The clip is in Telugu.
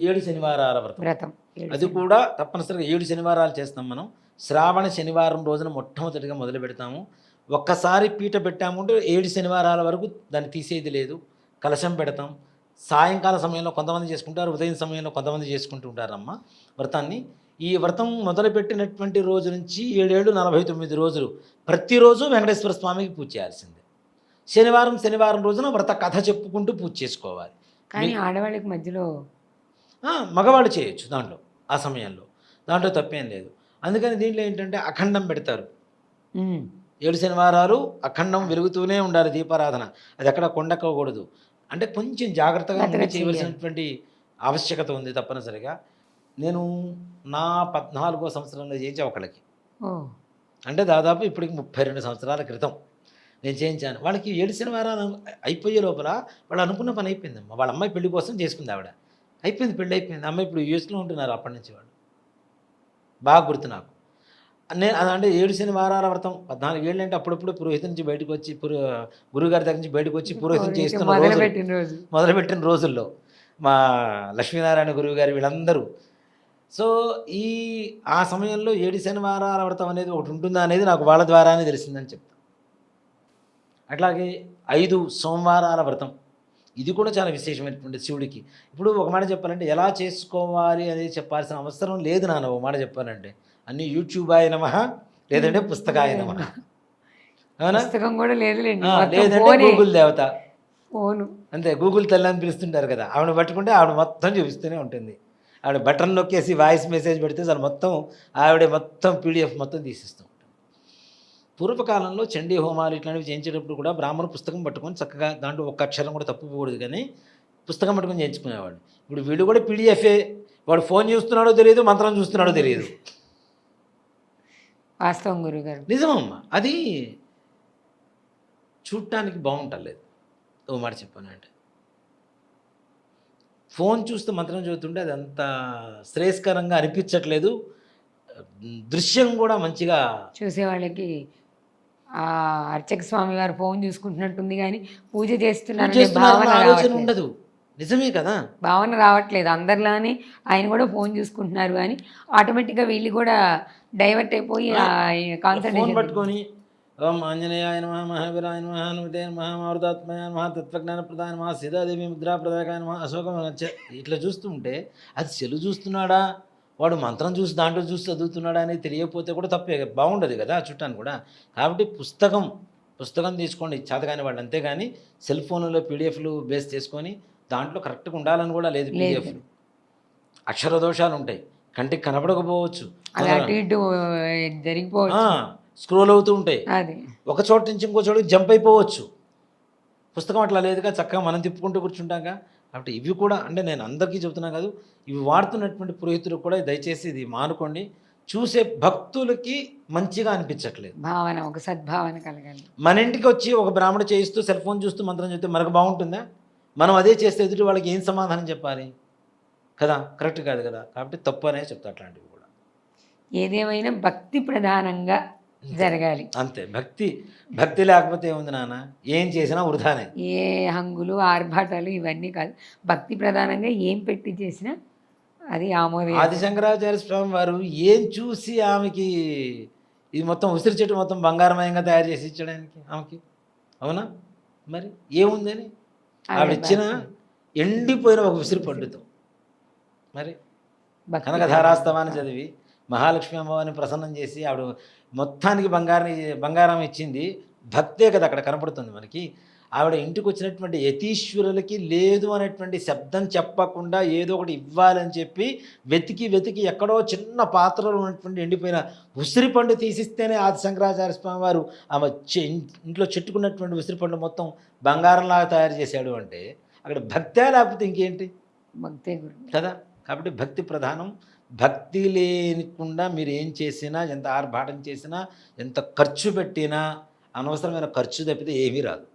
ఏడు శనివారాల వ్రతం. వ్రతం. అది కూడా తప్పనిసరిగా ఏడు శనివారాలు చేస్తాం మనం. శ్రావణ శనివారం రోజున మొట్టమొదటిగా మొదలు పెడతాము. ఒక్కసారి పీట పెట్టామంటే ఏడు శనివారాల వరకు దాన్ని తీసేది లేదు. కలశం పెడతాం. సాయంకాల సమయంలో కొంతమంది చేసుకుంటారు ఉదయం సమయంలో కొంతమంది చేసుకుంటూ ఉంటారమ్మ వ్రతాన్ని. ఈ వ్రతం మొదలుపెట్టినటువంటి రోజు నుంచి ఏడేళ్ళు నలభై తొమ్మిది రోజులు ప్రతిరోజు వెంకటేశ్వర స్వామికి పూజ చేయాల్సిందే. శనివారం శనివారం రోజున వ్రత కథ చెప్పుకుంటూ పూజ చేసుకోవాలి. కానీ ఆడవాళ్ళకి మధ్యలో మగవాళ్ళు చేయొచ్చు దాంట్లో ఆ సమయంలో. దాంట్లో తప్పేం లేదు. అందుకని దీంట్లో ఏంటంటే అఖండం పెడతారు. ఏడు శనివారాలు అఖండం వెలుగుతూనే ఉండాలి దీపారాధన. అది ఎక్కడ కొండక్కకూడదు. అంటే కొంచెం జాగ్రత్తగా చేయవలసినటువంటి ఆవశ్యకత ఉంది తప్పనిసరిగా. నేను నా పద్నాలుగో సంవత్సరంలో చేయించా ఒకళ్ళకి. అంటే దాదాపు ఇప్పటికి ముప్పై రెండు సంవత్సరాల క్రితం నేను చేయించాను. వాళ్ళకి ఏడు శనివారాలు అయిపోయే లోపల వాళ్ళు అనుకున్న పని అయిపోయిందమ్మా. వాళ్ళ అమ్మాయి పెళ్ళి కోసం చేసుకుంది ఆవిడ. అయిపోయింది పెళ్ళి అయిపోయింది. అమ్మాయి ఇప్పుడు యూఎస్లో ఉంటున్నారు అప్పటి నుంచి వాళ్ళు. బాగా గుర్తు నాకు. నేను అది అంటే ఏడు శనివారాల వ్రతం పద్నాలుగు ఏళ్ళు అంటే అప్పుడప్పుడు పురోహితం నుంచి బయటకు వచ్చి పురో గురువుగారి దగ్గర నుంచి బయటకు వచ్చి పురోహితం చేస్తున్న రోజు మొదలుపెట్టిన రోజుల్లో మా లక్ష్మీనారాయణ గురువు గారు వీళ్ళందరూ. సో ఈ ఆ సమయంలో ఏడు శనివారాల వ్రతం అనేది ఒకటి ఉంటుందా అనేది నాకు వాళ్ళ ద్వారానే తెలిసిందని చెప్తాను అట్లాగే ఐదు సోమవారాల వ్రతం. ఇది కూడా చాలా విశేషమైనటువంటి శివుడికి. ఇప్పుడు ఒక మాట చెప్పాలంటే ఎలా చేసుకోవాలి అనేది చెప్పాల్సిన అవసరం లేదు నాన్న. ఒక మాట చెప్పాలంటే అన్ని యూట్యూబ్ ఆయన నమ లేదంటే పుస్తకాయ నమ. అవునా? పుస్తకం కూడా మొత్తం లేదంటే. గూగుల్ దేవత. ఫోను. అంతే గూగుల్ తల్లి అని పిలుస్తుంటారు కదా. ఆవిడ పట్టుకుంటే ఆవిడ మొత్తం చూపిస్తూనే ఉంటుంది. ఆవిడ బటన్ నొక్కేసి వాయిస్ మెసేజ్ పెడితే చాలు మొత్తం ఆవిడ మొత్తం పీడిఎఫ్ మొత్తం తీసిస్తూ. పూర్వకాలంలో చండీ హోమాలు ఇట్లాంటివి చేయించేటప్పుడు కూడా బ్రాహ్మణు పుస్తకం పట్టుకొని చక్కగా దాంట్లో ఒక్క అక్షరం కూడా తప్పుకోకూడదు కానీ పుస్తకం పట్టుకొని చేయించుకునేవాడు ఇప్పుడు వీడు కూడా పీడిఎఫే వాడు ఫోన్ చూస్తున్నాడో తెలియదు మంత్రం చూస్తున్నాడో తెలియదు. వాస్తవం గురుగారు. నిజమమ్మా. అది చూడటానికి బాగుంటలేదు. ఓ మాట చెప్పాను అంటే. ఫోన్ చూస్తూ మంత్రం చదువుతుంటే అది అంత శ్రేయస్కరంగా అనిపించట్లేదు. దృశ్యం కూడా మంచిగా చూసే వాళ్ళకి ఆ అర్చక స్వామి వారు ఫోన్ చూసుకుంటున్నట్టుంది కానీ పూజ చేస్తున్నారు భావన. ఉండదు. నిజమే కదా? భావన రావట్లేదు. అందరిలానే ఆయన కూడా ఫోన్ చూసుకుంటున్నారు కానీ ఆటోమేటిక్గా వీళ్ళు కూడా డైవర్ట్ అయిపోయి కాన్సన్ట్రేషన్ పట్టుకొని ఓం ఆంజనేయాయ నమ మహావీరాయ నమ హనుమతే నమ మారుతాత్మయ నమ తత్వజ్ఞాన ప్రదాయ నమ సీతాదేవి ముద్రా ప్రదాయకాయ నమ అశోకం చ- ఇట్లా చూస్తుంటే అది చెలు చూస్తున్నాడా? వాడు మంత్రం చూసి దాంట్లో చూసి చదువుతున్నాడా అనేది తెలియకపోతే కూడా తప్పే బాగుండదు కదా చుట్టాను కూడా. కాబట్టి పుస్తకం పుస్తకం తీసుకోండి చేతకాని వాళ్ళు అంతేగాని సెల్ ఫోన్లో పీడిఎఫ్లు బేస్ చేసుకొని దాంట్లో కరెక్ట్గా ఉండాలని కూడా లేదు. పీడిఎఫ్లు అక్షర దోషాలు ఉంటాయి. కంటికి కనపడకపోవచ్చు స్క్రోల్ అవుతూ ఉంటాయి. అది. ఒక చోట నుంచి ఇంకో చోటుకి జంప్ అయిపోవచ్చు. పుస్తకం అట్లా లేదుగా చక్కగా మనం తిప్పుకుంటూ కూర్చుంటాగా. కాబట్టి ఇవి కూడా అంటే నేను అందరికీ చెబుతున్నా కాదు ఇవి వాడుతున్నటువంటి పురోహితులు కూడా దయచేసి ఇది మానుకోండి. చూసే భక్తులకి మంచిగా అనిపించట్లేదు. భావన ఒక సద్భావన కలగాలి. మన ఇంటికి వచ్చి ఒక బ్రాహ్మణ చేయిస్తూ సెల్ ఫోన్ చూస్తూ మంత్రం చెప్తే మనకు బాగుంటుందా? మనం అదే చేస్తే ఎదుటి వాళ్ళకి ఏం సమాధానం చెప్పాలి? కదా కరెక్ట్ కాదు కదా. కాబట్టి తప్పు అనే చెప్తా అట్లాంటివి కూడా. ఏదేమైనా భక్తి ప్రధానంగా జరగాలి. అంతే. భక్తి భక్తి లేకపోతే ఏముంది నాన్న? ఏం చేసినా వృధానే. ఏ హంగులు ఆర్భాటాలు ఇవన్నీ కాదు. భక్తి ప్రధానంగా ఏం పెట్టి చేసినా అది ఆమోద. ఆది శంకరాచార్య స్వామి వారు ఏం చూసి ఆమెకి ఇది మొత్తం ఉసిరి చెట్టు మొత్తం బంగారమయంగా తయారు చేసి ఇచ్చడానికి ఆమెకి? అవునా? మరి ఏముందని? ఆవిడ ఇచ్చిన ఎండిపోయిన ఒక ఉసిరి పండుతో మరి కనకధారాస్తవాన్ని చదివి మహాలక్ష్మి అమ్మవారిని ప్రసన్నం చేసి ఆవిడ మొత్తానికి బంగారం బంగారం ఇచ్చింది. భక్తే కదా అక్కడ కనపడుతుంది మనకి. ఆవిడ ఇంటికి వచ్చినటువంటి యతీశ్వరులకి లేదు అనేటువంటి శబ్దం చెప్పకుండా ఏదో ఒకటి ఇవ్వాలని చెప్పి వెతికి వెతికి ఎక్కడో చిన్న పాత్రలో ఉన్నటువంటి ఎండిపోయిన ఉసిరి పండు తీసిస్తేనే ఆది శంకరాచార్య స్వామి వారు ఆమె ఇంట్లో చెట్టుకున్నటువంటి ఉసిరి పండు మొత్తం బంగారంలాగా తయారు చేశాడు అంటే అక్కడ భక్తే లేకపోతే ఇంకేంటి? భక్తే కదా? కాబట్టి భక్తి ప్రధానం. భక్తి లేనికుండా మీరు ఏం చేసినా ఎంత ఆర్భాటం చేసినా ఎంత ఖర్చు పెట్టినా అనవసరమైన ఖర్చు తప్పితే ఏమీ రాదు.